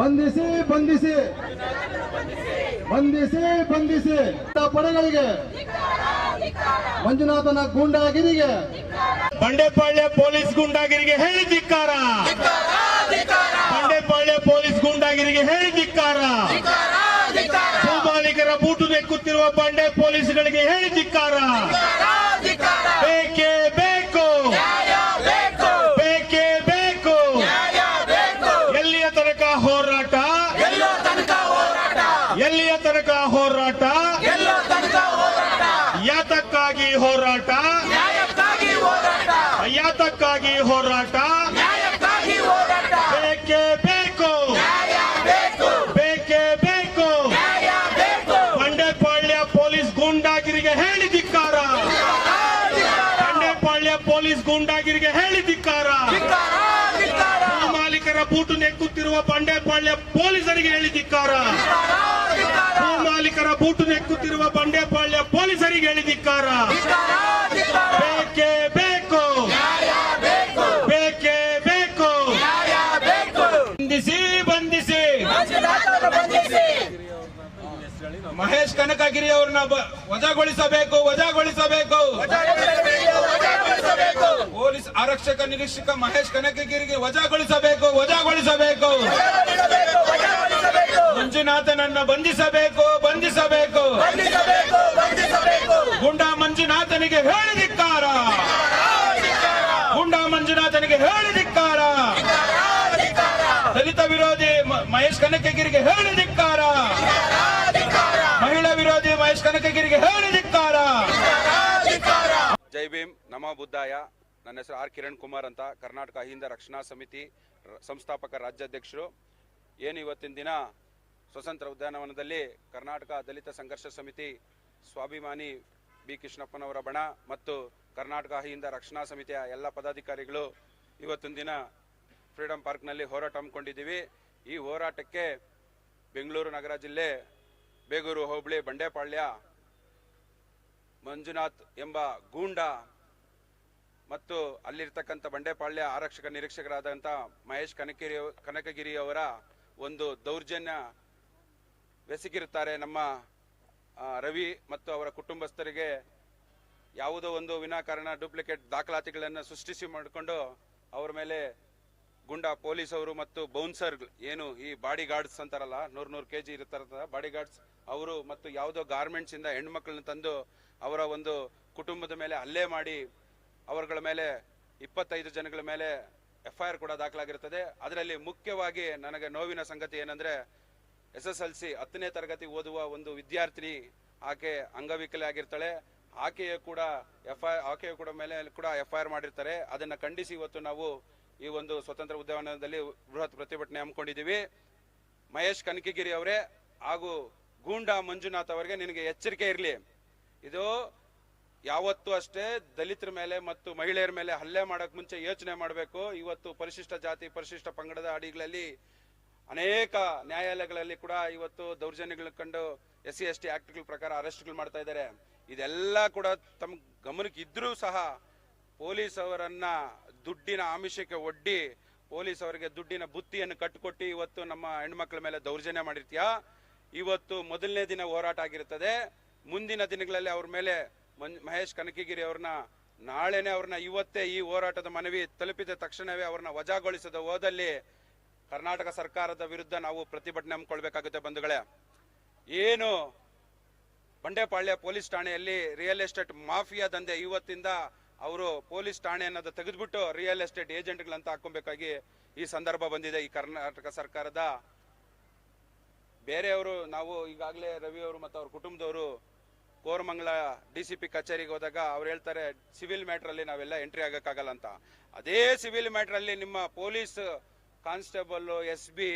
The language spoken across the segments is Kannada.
ಬಂಧಿಸಿ ಬಂಧಿಸಿ. ಬಂಧಿಸಿ ಬಂಧಿಸಿ. ಪಡೆಗಳಿಗೆ ಮಂಜುನಾಥನ ಗೂಂಡಾಗಿರಿಗೆ ಬಂಡೆಪಾಳ್ಯ ಪೊಲೀಸ್ ಗುಂಡಾಗಿರಿಗೆ ಹೇಳಿ ಧಿಕ್ಕಾರ. ಬಂಡೆಪಾಳ್ಯ ಪೊಲೀಸ್ ಗುಂಡಾಗಿರಿಗೆ ಹೇಳಿ ಧಿಕ್ಕಾರ. ಭೂಮಾಲೀಕರ ಬೂಟು ನೆಕ್ಕುತ್ತಿರುವ ಬಂಡೆ ಪೊಲೀಸ್ಗಳಿಗೆ ಹೇಳಿ ಧಿಕ್ಕಾರ. ಯಾತಕ್ಕಾಗಿ ಹೋರಾಟ. ಯಾತಕ್ಕಾಗಿ ಹೋರಾಟ. ಬೇಕೇ ಬೇಕು. ಬೇಕೇ. ಬೇಕು ಬಂಡೆಪಾಳ್ಯ ಪೊಲೀಸ್ ಗೂಂಡಾಗಿರಿಗೆ ಹೇಳಿ ಧಿಕ್ಕಾರ. ಬಂಡೆಪಾಳ್ಯ ಪೊಲೀಸ್ ಗೂಂಡಾಗಿರಿಗೆ ಹೇಳಿ ಧಿಕ್ಕಾರ. ಮಾಲೀಕರ ಬೂಟು ನೆಕ್ಕುತ್ತಿರುವ ಬಂಡೆಪಾಳ್ಯ ಪೊಲೀಸರಿಗೆ ಹೇಳಿ ಧಿಕ್ಕಾರ ಮಾಲೀಕರ ಬೂಟು ನೆಕ್ಕುತ್ತಿರುವ ಬಂಡೆಪಾಳ್ಯ ಪೊಲೀಸರಿಗೆ ಹೇಳಿದಿಕ್ಕಾರ ಬೇಕೇ ಬೇಕು. ಬಂಧಿಸಿ ಬಂಧಿಸಿ. ಮಹೇಶ್ ಕನಕಗಿರಿ ಅವ್ರನ್ನ ವಜಾಗೊಳಿಸಬೇಕು ವಜಾಗೊಳಿಸಬೇಕು. ಪೊಲೀಸ್ ಆರಕ್ಷಕ ನಿರೀಕ್ಷಕ ಮಹೇಶ್ ಕನಕಗಿರಿಗೆ ವಜಾಗೊಳಿಸಬೇಕು ವಜಾಗೊಳಿಸಬೇಕು. ಮಂಜುನಾಥನನ್ನ ಬಂಧಿಸಬೇಕು ಬಂಧಿಸಬೇಕು. ಗುಂಡಾ ಮಂಜುನಾಥನಿಗೆ ಹೇಳಿದಿಕ್ಕಾರ ಗುಂಡಾ ಮಂಜುನಾಥನಿಗೆ ಹೇಳಿದಿಕ್ಕಾರ ದಲಿತ ವಿರೋಧಿ ಮಹೇಶ್ ಕನಕಗಿರಿಗೆ ಹೇಳಿದಿಕ್ಕಾರ ಮಹಿಳಾ ವಿರೋಧಿ ಮಹೇಶ್ ಕನಕಗಿರಿಗೆ ಹೇಳಿದಿಕ್ಕಾರ ಜೈ ಭೀಮ್ ನಮೋ ಬುದ್ಧಾಯ. ನನ್ನ ಹೆಸರು ಆರ್ ಕಿರಣ್ ಕುಮಾರ್ ಅಂತ ಕರ್ನಾಟಕ ಅಹಿಂದ ರಕ್ಷಣಾ ಸಮಿತಿ ಸಂಸ್ಥಾಪಕ ರಾಜ್ಯಾಧ್ಯಕ್ಷರು. ಏನು ಇವತ್ತಿನ ದಿನ? ಸ್ವತಂತ್ರ ಉದ್ಯಾನವನದಲ್ಲಿ ಕರ್ನಾಟಕ ದಲಿತ ಸಂಘರ್ಷ ಸಮಿತಿ ಸ್ವಾಭಿಮಾನಿ ಬಿ ಕೃಷ್ಣಪ್ಪನವರ ಬಣ ಮತ್ತು ಕರ್ನಾಟಕ ಅಹಿಂದ ರಕ್ಷಣಾ ಸಮಿತಿಯ ಎಲ್ಲ ಪದಾಧಿಕಾರಿಗಳು ಇವತ್ತಿನ ದಿನ ಫ್ರೀಡಂ ಪಾರ್ಕ್ನಲ್ಲಿ ಹೋರಾಟ ಹಮ್ಮಿಕೊಂಡಿದ್ದೀವಿ. ಈ ಹೋರಾಟಕ್ಕೆ ಬೆಂಗಳೂರು ನಗರ ಜಿಲ್ಲೆ ಬೇಗೂರು, ಹೋಬಳಿ, ಬಂಡೆಪಾಳ್ಯ, ಮಂಜುನಾಥ್ ಎಂಬ ಗೂಂಡ ಮತ್ತು ಅಲ್ಲಿರ್ತಕ್ಕಂಥ ಬಂಡೆಪಾಳ್ಯ ಆರಕ್ಷಕ ನಿರೀಕ್ಷಕರಾದಂಥ ಮಹೇಶ್ ಕನಕಗಿರಿ ಕನಕಗಿರಿಯವರ ಒಂದು ದೌರ್ಜನ್ಯ ಬೆಸಗಿರುತ್ತಾರೆ ನಮ್ಮ ರವಿ ಮತ್ತು ಅವರ ಕುಟುಂಬಸ್ಥರಿಗೆ ಯಾವುದೋ ಒಂದು ವಿನಾಕಾರಣ ಡೂಪ್ಲಿಕೇಟ್ ದಾಖಲಾತಿಗಳನ್ನು ಸೃಷ್ಟಿಸಿ ಮಾಡಿಕೊಂಡು ಅವರ ಮೇಲೆ ಗುಂಡಾ ಪೊಲೀಸವರು ಮತ್ತು ಬೌನ್ಸರ್ ಏನು ಈ ಬಾಡಿ ಗಾರ್ಡ್ಸ್ ಅಂತಾರಲ್ಲ, ನೂರು ನೂರು ಕೆ ಜಿ ಇರ್ತಾರ ಬಾಡಿ ಗಾರ್ಡ್ಸ್, ಅವರು ಮತ್ತು ಯಾವುದೋ ಗಾರ್ಮೆಂಟ್ಸಿಂದ ಹೆಣ್ಮಕ್ಳನ್ನ ತಂದು ಅವರ ಒಂದು ಕುಟುಂಬದ ಮೇಲೆ ಹಲ್ಲೆ ಮಾಡಿ ಅವರುಗಳ ಮೇಲೆ ಇಪ್ಪತ್ತೈದು ಜನಗಳ ಮೇಲೆ ಎಫ್ ಐ ಆರ್ ಕೂಡ ದಾಖಲಾಗಿರುತ್ತದೆ. ಅದರಲ್ಲಿ ಮುಖ್ಯವಾಗಿ ನನಗೆ ನೋವಿನ ಸಂಗತಿ ಏನಂದ್ರೆ ಎಸ್ ಎಸ್ ಎಲ್ ಸಿ ಹತ್ತನೇ ತರಗತಿ ಓದುವ ಒಂದು ವಿದ್ಯಾರ್ಥಿನಿ ಆಕೆ ಅಂಗವಿಕಲೆ ಆಗಿರ್ತಾಳೆ. ಆಕೆಯ ಕೂಡ ಎಫ್ ಐ, ಆಕೆಯ ಕೂಡ ಮೇಲೆ ಕೂಡ ಎಫ್ ಐ ಆರ್ ಮಾಡಿರ್ತಾರೆ. ಅದನ್ನು ಖಂಡಿಸಿ ಇವತ್ತು ನಾವು ಈ ಒಂದು ಸ್ವತಂತ್ರ ಉದ್ಯಾನದಲ್ಲಿ ಬೃಹತ್ ಪ್ರತಿಭಟನೆ ಹಮ್ಮಿಕೊಂಡಿದ್ದೀವಿ. ಮಹೇಶ್ ಕನಕಗಿರಿ ಅವರೇ ಹಾಗೂ ಗೂಂಡಾ ಮಂಜುನಾಥ್ ಅವರಿಗೆ ನಿನಗೆ ಎಚ್ಚರಿಕೆ ಇರಲಿ. ಇದು ಯಾವತ್ತೂ ಅಷ್ಟೇ ದಲಿತರ ಮೇಲೆ ಮತ್ತು ಮಹಿಳೆಯರ ಮೇಲೆ ಹಲ್ಲೆ ಮಾಡೋಕ್ಕೆ ಮುಂಚೆ ಯೋಚನೆ ಮಾಡಬೇಕು. ಇವತ್ತು ಪರಿಶಿಷ್ಟ ಜಾತಿ, ಪರಿಶಿಷ್ಟ ಪಂಗಡದ ಅಡಿಗಳಲ್ಲಿ ಅನೇಕ ನ್ಯಾಯಾಲಯಗಳಲ್ಲಿ ಕೂಡ ಇವತ್ತು ದೌರ್ಜನ್ಯಗಳು ಕಂಡು ಎಸ್ ಸಿ ಎಸ್ ಟಿ ಆಕ್ಟ್ಗಳ ಪ್ರಕಾರ ಅರೆಸ್ಟ್ಗಳು ಮಾಡ್ತಾ ಇದ್ದಾರೆ. ಇದೆಲ್ಲ ಕೂಡ ತಮ್ಮ ಗಮನಕ್ಕೆ ಇದ್ರೂ ಸಹ ಪೊಲೀಸ್ ಅವರನ್ನ ದುಡ್ಡಿನ ಆಮಿಷಕ್ಕೆ ಒಡ್ಡಿ ಪೊಲೀಸ್ ಅವರಿಗೆ ದುಡ್ಡಿನ ಬುತ್ತಿಯನ್ನು ಕಟ್ಟಿಕೊಟ್ಟು ಇವತ್ತು ನಮ್ಮ ಹೆಣ್ಮಕ್ಳ ಮೇಲೆ ದೌರ್ಜನ್ಯ ಮಾಡಿರ್ತೀಯಾ? ಇವತ್ತು ಮೊದಲನೇ ದಿನ ಹೋರಾಟ ಆಗಿರುತ್ತದೆ. ಮುಂದಿನ ದಿನಗಳಲ್ಲಿ ಅವ್ರ ಮೇಲೆ ಮಹೇಶ್ ಕನಕಗಿರಿ ಅವ್ರನ್ನ ನಾಳೆನೆ ಅವ್ರನ್ನ ಇವತ್ತೇ ಈ ಹೋರಾಟದ ಮನವಿ ತಲುಪಿದ ತಕ್ಷಣವೇ ಅವ್ರನ್ನ ವಜಾಗೊಳಿಸದ ಹೋದಲ್ಲಿ ಕರ್ನಾಟಕ ಸರ್ಕಾರದ ವಿರುದ್ಧ ನಾವು ಪ್ರತಿಭಟನೆ ಹಮ್ಮಿಕೊಳ್ಬೇಕಾಗುತ್ತೆ ಬಂಧುಗಳೇ. ಏನು ಬಂಡೆಪಾಳ್ಯ ಪೊಲೀಸ್ ಠಾಣೆಯಲ್ಲಿ ರಿಯಲ್ ಎಸ್ಟೇಟ್ ಮಾಫಿಯಾ ದಂಧೆ ಇವತ್ತಿಂದ ಅವರು ಪೊಲೀಸ್ ಠಾಣೆ ಅನ್ನೋದು ತೆಗೆದುಬಿಟ್ಟು ರಿಯಲ್ ಎಸ್ಟೇಟ್ ಏಜೆಂಟ್ಗಳಂತ ಹಾಕೊಬೇಕಾಗಿ ಈ ಸಂದರ್ಭ ಬಂದಿದೆ ಈ ಕರ್ನಾಟಕ ಸರ್ಕಾರದ. ಬೇರೆಯವರು ನಾವು ಈಗಾಗಲೇ ರವಿ ಅವರು ಮತ್ತು ಅವ್ರ ಕುಟುಂಬದವರು ಕೋರಮಂಗಲ ಡಿ ಸಿ ಪಿ ಕಚೇರಿಗೆ ಹೋದಾಗ ಅವ್ರು ಹೇಳ್ತಾರೆ, ಸಿವಿಲ್ ಮ್ಯಾಟ್ರಲ್ಲಿ ನಾವೆಲ್ಲ ಎಂಟ್ರಿ ಆಗೋಕ್ಕಾಗಲ್ಲ ಅಂತ. ಅದೇ ಸಿವಿಲ್ ಮ್ಯಾಟ್ರಲ್ಲಿ ನಿಮ್ಮ police constable S B,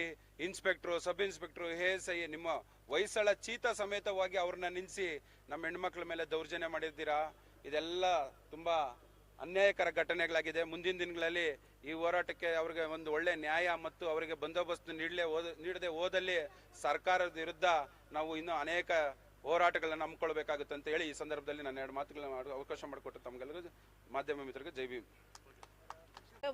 inspector, sub inspector, A S I, ನಿಮ್ಮ ವಯಸ್ಸಳ ಚೀತ ಸಮೇತವಾಗಿ ಅವ್ರನ್ನ ನಿಲ್ಲಿಸಿ ನಮ್ಮ ಹೆಣ್ಮಕ್ಳ ಮೇಲೆ ದೌರ್ಜನ್ಯ ಮಾಡಿದ್ದೀರಾ? ಇದೆಲ್ಲ ತುಂಬಾ ಅನ್ಯಾಯಕರ ಘಟನೆಗಳಾಗಿದೆ. ಮುಂದಿನ ದಿನಗಳಲ್ಲಿ ಈ ಹೋರಾಟಕ್ಕೆ ಅವರಿಗೆ ಒಂದು ಒಳ್ಳೆ ನ್ಯಾಯ ಮತ್ತು ಅವರಿಗೆ ಬಂದೋಬಸ್ತ್ ನೀಡಲೇ ಹೋದ ನೀಡದೆ ಹೋದಲ್ಲಿ ಸರ್ಕಾರದ ವಿರುದ್ಧ ನಾವು ಇನ್ನೂ ಅನೇಕ ಹೋರಾಟಗಳನ್ನು ಹಮ್ಮಿಕೊಳ್ಬೇಕಾಗುತ್ತೆ ಅಂತ ಹೇಳಿ ಈ ಸಂದರ್ಭದಲ್ಲಿ ನಾನು ಎರಡು ಮಾತುಗಳನ್ನು ಅವಕಾಶ ಮಾಡಿಕೊಟ್ಟು ತಮಗೆಲ್ಲರಿಗೂ. ಮಾಧ್ಯಮ ಮಿತ್ರರಿಗೆ ಜೈ ಭೀಮ್.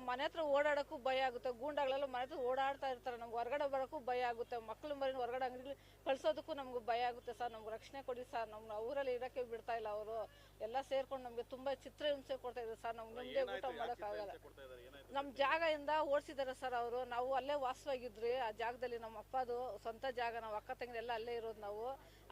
ಮನೆ ಹತ್ರ ಓಡಾಡಕ್ಕೂ ಭಯ ಆಗುತ್ತೆ ಗೂಂಡಾಗಳೆಲ್ಲ ಮನೆ ಹತ್ರ ಓಡಾಡ್ತಾ ಇರ್ತಾರೆ ನಮ್ಗೆ ಹೊರಗಡೆ ಬರೋಕ್ಕೂ ಭಯ ಆಗುತ್ತೆ ಮಕ್ಳು ಮರಿನ ಹೊರಗಡೆ ಅಂಗಡಿ ಕಳ್ಸೋದಕ್ಕೂ ನಮ್ಗೆ ಭಯ ಆಗುತ್ತೆ ಸರ್ ನಮ್ಗೆ ರಕ್ಷಣೆ ಕೊಡಿ ಸರ್ ನಮ್ಮ ಊರಲ್ಲಿ ಇರೋಕ್ಕೆ ಬಿಡ್ತಾ ಇಲ್ಲ ಅವರು ಎಲ್ಲ ಸೇರ್ಕೊಂಡು ನಮಗೆ ತುಂಬಾ ಚಿತ್ರಹಿಂಸೆ ಕೊಡ್ತಾ ಇದ್ದಾರೆ ಸರ್ ನಮ್ಗೆ ಮುಂದೆ ಊಟ ಮಾಡೋಕ್ಕಾಗಲ್ಲ ನಮ್ಮ ಜಾಗದಿಂದ ಓಡಿಸಿದ್ದಾರೆ ಸರ್ ಅವರು ನಾವು ಅಲ್ಲೇ ವಾಸವಾಗಿದ್ರಿ ಆ ಜಾಗದಲ್ಲಿ ನಮ್ಮ ಅಪ್ಪದು ಸ್ವಂತ ಜಾಗ ನಾವು ಅಕ್ಕ ತಂಗಿರೆಲ್ಲ ಅಲ್ಲೇ ಇರೋದು ನಾವು.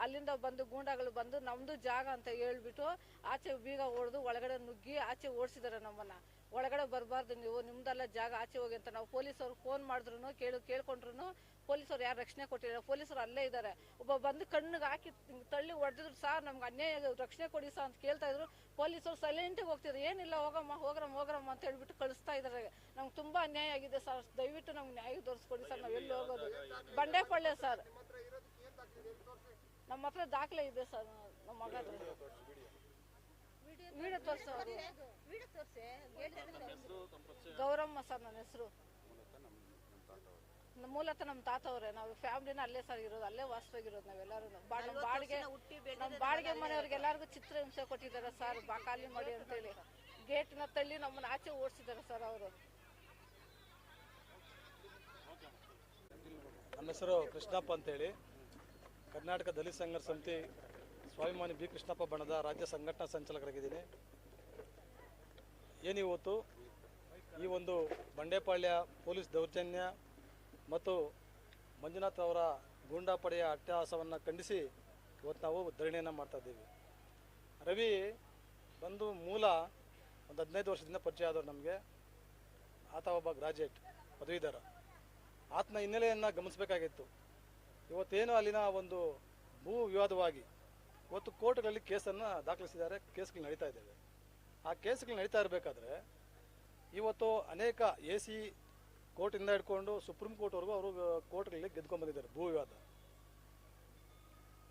ಅಲ್ಲಿಂದ ಬಂದು ಗೂಂಡಾಗಳು ಬಂದು ನಮ್ದು ಜಾಗ ಅಂತ ಹೇಳ್ಬಿಟ್ಟು ಆಚೆ ಬೀಗ ಹೊಡೆದು ಒಳಗಡೆ ನುಗ್ಗಿ ಆಚೆ ಓಡಿಸಿದ್ದಾರೆ ನಮ್ಮನ್ನ. ಒಳಗಡೆ ಬರಬಾರ್ದು ನೀವು, ನಿಮ್ದೆಲ್ಲ ಜಾಗ ಆಚೆ ಹೋಗಿ ಅಂತ ನಾವು ಪೊಲೀಸರು ಫೋನ್ ಮಾಡಿದ್ರು ಕೇಳು ಕೇಳ್ಕೊಂಡ್ರು ಪೊಲೀಸರು ಯಾರು ರಕ್ಷಣೆ ಕೊಟ್ಟಿಲ್ಲ. ಪೊಲೀಸರು ಅಲ್ಲೇ ಇದ್ದಾರೆ ಒಬ್ಬ ಬಂದು ಕಣ್ಣಿಗೆ ಹಾಕಿ ತಳ್ಳಿ ಹೊಡೆದಿದ್ರು, ಸಾರ್ ನಮ್ಗೆ ಅನ್ಯಾಯ ರಕ್ಷಣೆ ಕೊಡಿ ಸರ್ ಅಂತ ಕೇಳ್ತಾ ಇದ್ರು. ಪೊಲೀಸರು ಸೈಲೆಂಟಿಗೆ ಹೋಗ್ತಿದ್ರು. ಏನಿಲ್ಲ, ಹೋಗಮ್ಮ, ಹೋಗ್ರಮ್ಮ ಹೋಗ್ರಮ್ಮ ಅಂತ ಹೇಳ್ಬಿಟ್ಟು ಕಳಿಸ್ತಾ ಇದ್ದಾರೆ ನಮ್ಗೆ ತುಂಬಾ ಅನ್ಯಾಯ ಆಗಿದೆ ಸರ್. ದಯವಿಟ್ಟು ನಮ್ಗೆ ನ್ಯಾಯ ತೋರಿಸ್ಕೊಡಿ ಸರ್. ನಾವು ಎಲ್ಲಿ ಹೋಗೋದು? ಬಂಡೆಪಳ್ಳೆ ಸರ್. ನಮ್ಮ ಹತ್ರ ದಾಖಲೆ ಇದೆ ಸರ್ ನಮ್ಮ ಮಗದು ವಿಡಿಯೋ ತೋರಿಸೋರು ಗೌರಮ್ಮ ಸರ್ ನನ್ನ ಹೆಸರು. ಮೂಲತಃ ನಮ್ಮ ತಾತ ಅವರೇ ನಾವು ಫ್ಯಾಮಿಲಿನ ಅಲ್ಲೇ ಸರ್ ಇರೋದು ಅಲ್ಲೇ ವಾಸವಾಗಿರೋದು ನಾವೆಲ್ಲರೂ. ನಮ್ಮ ಬಾಡಿಗೆ ನಮ್ಮ ಬಾಡಿಗೆ ಮನೆಯವ್ರಿಗೆ ಎಲ್ಲರಿಗೂ ಚಿತ್ರ ಹಿಂಸೆ ಕೊಟ್ಟಿದ್ದಾರೆ ಸರ್ ಬಾ ಖಾಲಿ ಮಾಡಿ ಅಂತೇಳಿ. ಗೇಟ್ನ ತಳ್ಳಿ ನಮ್ಮನ್ನ ಆಚೆ ಓಡಿಸಿದ್ದಾರೆ ಸರ್ ಅವರು. ನನ್ನ ಹೆಸರು ಕೃಷ್ಣಪ್ಪ ಅಂತೇಳಿ. ಕರ್ನಾಟಕ ದಲಿತ ಸಂಘರ್ಷ ಸಮಿತಿ ಸ್ವಾಭಿಮಾನಿ ಬಿ ಕೃಷ್ಣಪ್ಪ ಬಣದ ರಾಜ್ಯ ಸಂಘಟನಾ ಸಂಚಾಲಕರಾಗಿದ್ದೀನಿ. ಏನಿವತ್ತು ಈ ಒಂದು ಬಂಡೆಪಾಳ್ಯ ಪೊಲೀಸ್ ದೌರ್ಜನ್ಯ ಮತ್ತು ಮಂಜುನಾಥ್ ಅವರ ಗೂಂಡಾ ಪಡೆಯ ಅಟ್ಟಹಾಸವನ್ನು ಖಂಡಿಸಿ ಇವತ್ತು ನಾವು ಧರಣಿಯನ್ನು ಮಾಡ್ತಾಯಿದ್ದೀವಿ ರವಿ ಬಂದು ಮೂಲ ಒಂದು ಹದಿನೈದು ವರ್ಷದಿಂದ ಪರಿಚಯ ಆದವರು ನಮಗೆ. ಆತ ಒಬ್ಬ ಗ್ರಾಜುಯೇಟ್ ಪದವೀಧರ. ಆತನ ಹಿನ್ನೆಲೆಯನ್ನು ಗಮನಿಸಬೇಕಾಗಿತ್ತು. ಇವತ್ತೇನು ಅಲ್ಲಿನ ಒಂದು ಭೂ ವಿವಾದವಾಗಿ ಇವತ್ತು ಕೋರ್ಟ್ಗಳಲ್ಲಿ ಕೇಸನ್ನು ದಾಖಲಿಸಿದ್ದಾರೆ, ಕೇಸ್ಗಳು ನಡೀತಾ ಇದ್ದಾವೆ. ಆ ಕೇಸ್ಗಳು ನಡೀತಾ ಇರಬೇಕಾದ್ರೆ ಇವತ್ತು ಅನೇಕ ಎ ಸಿ ಕೋರ್ಟಿಂದ ಹಿಡ್ಕೊಂಡು ಸುಪ್ರೀಂ ಕೋರ್ಟ್ವರೆಗೂ ಅವರು ಕೋರ್ಟ್ಗಳಲ್ಲಿ ಗೆದ್ಕೊಂಡು ಬಂದಿದ್ದಾರೆ, ಭೂ ವಿವಾದ.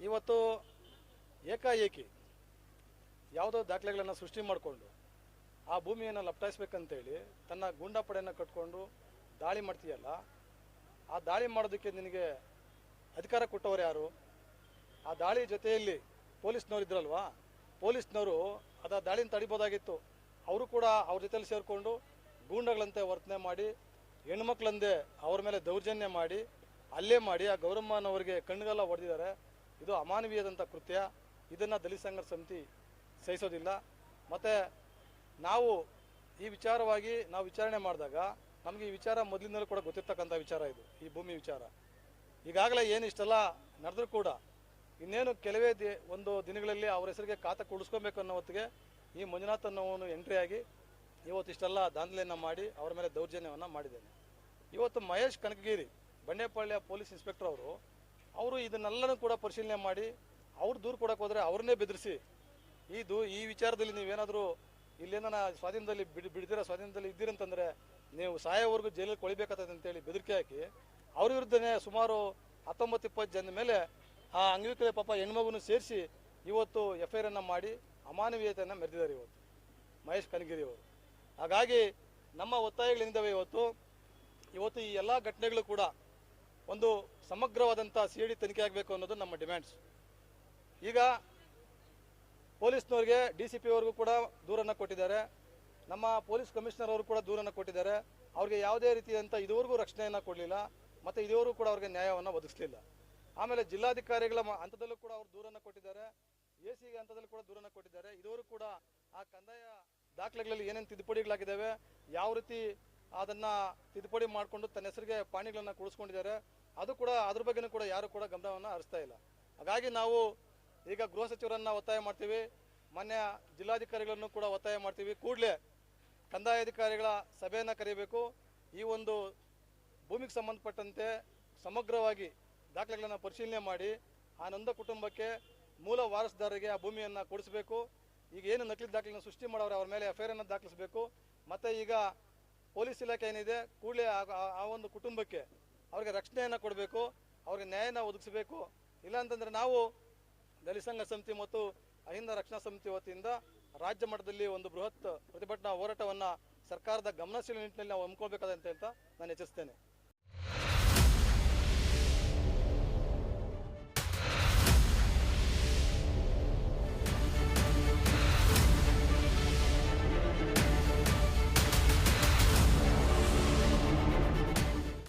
ಇವತ್ತು ಏಕಾಏಕಿ ಯಾವುದೋ ದಾಖಲೆಗಳನ್ನು ಸೃಷ್ಟಿ ಮಾಡಿಕೊಂಡು ಆ ಭೂಮಿಯನ್ನು ಲಪ್ಟಾಯಿಸ್ಬೇಕಂತೇಳಿ ತನ್ನ ಗೂಂಡಾಪಡೆಯನ್ನು ಕಟ್ಕೊಂಡು ದಾಳಿ ಮಾಡ್ತೀಯಲ್ಲ, ಆ ದಾಳಿ ಮಾಡೋದಕ್ಕೆ ನಿನಗೆ ಅಧಿಕಾರ ಕೊಟ್ಟವರು ಯಾರು? ಆ ದಾಳಿ ಜೊತೆಯಲ್ಲಿ ಪೊಲೀಸ್ನವ್ರು ಇದ್ರಲ್ವಾ? ಪೊಲೀಸ್ನವರು ಅದ ದಾಳಿನ ತಡಿಬೋದಾಗಿತ್ತು. ಅವರು ಕೂಡ ಅವ್ರ ಜೊತೆಯಲ್ಲಿ ಸೇರಿಕೊಂಡು ಗೂಂಡಗಳಂತೆ ವರ್ತನೆ ಮಾಡಿ, ಹೆಣ್ಮಕ್ಳಂದೆ ಅವ್ರ ಮೇಲೆ ದೌರ್ಜನ್ಯ ಮಾಡಿ, ಅಲ್ಲೇ ಮಾಡಿ ಆ ಗೌರಮ್ಮನವರಿಗೆ ಕಣ್ಣಿಗೆಲ್ಲ ಹೊಡೆದಿದ್ದಾರೆ. ಇದು ಅಮಾನವೀಯದಂಥ ಕೃತ್ಯ. ಇದನ್ನು ದಲಿತ ಸಂಘರ್ಷ ಸಮಿತಿ ಸಹಿಸೋದಿಲ್ಲ. ಮತ್ತು ನಾವು ಈ ವಿಚಾರವಾಗಿ ನಾವು ವಿಚಾರಣೆ ಮಾಡಿದಾಗ ನಮಗೆ ಈ ವಿಚಾರ ಮೊದಲಿಂದಲೂ ಕೂಡ ಗೊತ್ತಿರ್ತಕ್ಕಂಥ ವಿಚಾರ ಇದು, ಈ ಭೂಮಿ ವಿಚಾರ. ಈಗಾಗಲೇ ಏನು ಇಷ್ಟೆಲ್ಲ ನಡೆದ್ರೂ ಕೂಡ ಇನ್ನೇನು ಕೆಲವೇ ದಿ ಒಂದು ದಿನಗಳಲ್ಲಿ ಅವ್ರ ಹೆಸರಿಗೆ ಖಾತೆ ಕೊಡಿಸ್ಕೊಬೇಕು ಅನ್ನೋ ಹೊತ್ತಿಗೆ ಈ ಮಂಜುನಾಥ್ ಎಂಟ್ರಿ ಆಗಿ ಇವತ್ತು ಇಷ್ಟೆಲ್ಲ ದಾಂಧಲೆಯನ್ನು ಮಾಡಿ ಅವರ ಮೇಲೆ ದೌರ್ಜನ್ಯವನ್ನು ಮಾಡಿದ್ದೇನೆ. ಇವತ್ತು ಮಹೇಶ್ ಕನಕಗಿರಿ, ಬಂಡೆಪಾಳ್ಯ ಪೊಲೀಸ್ ಇನ್ಸ್ಪೆಕ್ಟರ್ ಅವರು ಅವರು ಇದನ್ನೆಲ್ಲನೂ ಕೂಡ ಪರಿಶೀಲನೆ ಮಾಡಿ ಅವ್ರು ದೂರು ಕೊಡಕ್ಕೆ ಹೋದರೆ ಅವ್ರನ್ನೇ ಬೆದರಿಸಿ ಇದು ಈ ವಿಚಾರದಲ್ಲಿ ನೀವೇನಾದರೂ ಇಲ್ಲೇನ ಸ್ವಾಧೀನದಲ್ಲಿ ಬಿಡ್ ಬಿಡ್ದಿರೋ ಸ್ವಾಧೀನದಲ್ಲಿ ಇದ್ದೀರಂತಂದರೆ ನೀವು ಸಾಯೋವರೆಗೂ ಜೈಲಿಗೆ ಕೊಳಿಬೇಕಾಗ್ತದೆ ಅಂತೇಳಿ ಬೆದರಿಕೆ ಹಾಕಿ ಅವ್ರ ವಿರುದ್ಧನೇ ಸುಮಾರು ಹತ್ತೊಂಬತ್ತು, ಇಪ್ಪತ್ತು ಜನದ ಮೇಲೆ ಆ ಅಂಗವಿಕಲ ಪಾಪ ಹೆಣ್ಮಗುನು ಸೇರಿಸಿ ಇವತ್ತು ಎಫ್ ಐ ಮಾಡಿ ಅಮಾನವೀಯತೆಯನ್ನು ಮೆರೆದಿದ್ದಾರೆ ಇವತ್ತು. ಮಹೇಶ್ ಕನಗಿರಿ ಅವರು. ಹಾಗಾಗಿ ನಮ್ಮ ಒತ್ತಾಯಗಳಿಂದವೇ ಇವತ್ತು? ಇವತ್ತು ಈ ಎಲ್ಲ ಘಟನೆಗಳು ಕೂಡ ಒಂದು ಸಮಗ್ರವಾದಂಥ ಸಿ ಡಿ ತನಿಖೆ ಆಗಬೇಕು ಅನ್ನೋದು ನಮ್ಮ ಡಿಮ್ಯಾಂಡ್ಸ್. ಈಗ ಪೊಲೀಸ್ನವ್ರಿಗೆ ಡಿ ಸಿ ಪಿ ಅವ್ರಿಗೂ ಕೂಡ ದೂರನ್ನು ಕೊಟ್ಟಿದ್ದಾರೆ. ನಮ್ಮ ಪೊಲೀಸ್ ಕಮಿಷನರ್ ಅವರು ಕೂಡ ದೂರನ್ನು ಕೊಟ್ಟಿದ್ದಾರೆ. ಅವ್ರಿಗೆ ಯಾವುದೇ ರೀತಿಯಂಥ ಇದುವರೆಗೂ ರಕ್ಷಣೆಯನ್ನು ಕೊಡಲಿಲ್ಲ. ಮತ್ತು ಇದೇವರು ಕೂಡ ಅವ್ರಿಗೆ ನ್ಯಾಯವನ್ನು ಒದಗಿಸಲಿಲ್ಲ. ಆಮೇಲೆ ಜಿಲ್ಲಾಧಿಕಾರಿಗಳ ಹಂತದಲ್ಲೂ ಕೂಡ ಅವರು ದೂರನ್ನು ಕೊಟ್ಟಿದ್ದಾರೆ. ಎ ಸಿ ಹಂತದಲ್ಲೂ ಕೂಡ ದೂರನ್ನು ಕೊಟ್ಟಿದ್ದಾರೆ. ಇದುವರೆಗೂ ಕೂಡ ಆ ಕಂದಾಯ ದಾಖಲೆಗಳಲ್ಲಿ ಏನೇನು ತಿದ್ದುಪಡಿಗಳಾಗಿದ್ದಾವೆ, ಯಾವ ರೀತಿ ಅದನ್ನ ತಿದ್ದುಪಡಿ ಮಾಡಿಕೊಂಡು ತನ್ನ ಹೆಸರಿಗೆ ಪಾಣಿಗಳನ್ನು ಕೂಡಿಸ್ಕೊಂಡಿದ್ದಾರೆ, ಅದು ಕೂಡ ಅದ್ರ ಬಗ್ಗೆನೂ ಕೂಡ ಯಾರು ಕೂಡ ಗಮನವನ್ನು ಹರಿಸ್ತಾ ಇಲ್ಲ. ಹಾಗಾಗಿ ನಾವು ಈಗ ಗೃಹ ಸಚಿವರನ್ನ ಒತ್ತಾಯ ಮಾಡ್ತೀವಿ, ಮಾನ್ಯ ಜಿಲ್ಲಾಧಿಕಾರಿಗಳನ್ನು ಕೂಡ ಒತ್ತಾಯ ಮಾಡ್ತೀವಿ. ಕೂಡಲೇ ಕಂದಾಯ ಅಧಿಕಾರಿಗಳ ಸಭೆಯನ್ನು ಕರೀಬೇಕು. ಈ ಒಂದು ಭೂಮಿಗೆ ಸಂಬಂಧಪಟ್ಟಂತೆ ಸಮಗ್ರವಾಗಿ ದಾಖಲೆಗಳನ್ನು ಪರಿಶೀಲನೆ ಮಾಡಿ ಆ ನೊಂದ ಕುಟುಂಬಕ್ಕೆ ಮೂಲ ವಾರಸುದಾರರಿಗೆ ಆ ಭೂಮಿಯನ್ನು ಕೊಡಿಸಬೇಕು. ಈಗ ಏನು ನಕಲಿ ದಾಖಲೆಯನ್ನು ಸೃಷ್ಟಿ ಮಾಡೋರು ಅವ್ರ ಮೇಲೆ ಎಫ್ ಆರ್ ದಾಖಲಿಸಬೇಕು. ಮತ್ತು ಈಗ ಪೊಲೀಸ್ ಇಲಾಖೆ ಏನಿದೆ, ಕೂಡಲೇ ಆ ಒಂದು ಕುಟುಂಬಕ್ಕೆ ಅವ್ರಿಗೆ ರಕ್ಷಣೆಯನ್ನು ಕೊಡಬೇಕು, ಅವ್ರಿಗೆ ನ್ಯಾಯನ ಒದಗಿಸಬೇಕು. ಇಲ್ಲಾಂತಂದರೆ ನಾವು ದಲಿತ ಸಂಘ ಸಮಿತಿ ಮತ್ತು ಅಹಿಂದ ರಕ್ಷಣಾ ಸಮಿತಿ ವತಿಯಿಂದ ರಾಜ್ಯ ಮಟ್ಟದಲ್ಲಿ ಒಂದು ಬೃಹತ್ ಪ್ರತಿಭಟನಾ ಹೋರಾಟವನ್ನು ಸರ್ಕಾರದ ಗಮನಶೀಲ ನಿಟ್ಟಿನಲ್ಲಿ ನಾವು ಹಮ್ಮಿಕೊಳ್ಬೇಕಾದಂತೆ ಅಂತ ನಾನು ಎಚ್ಚರಿಸ್ತೇನೆ.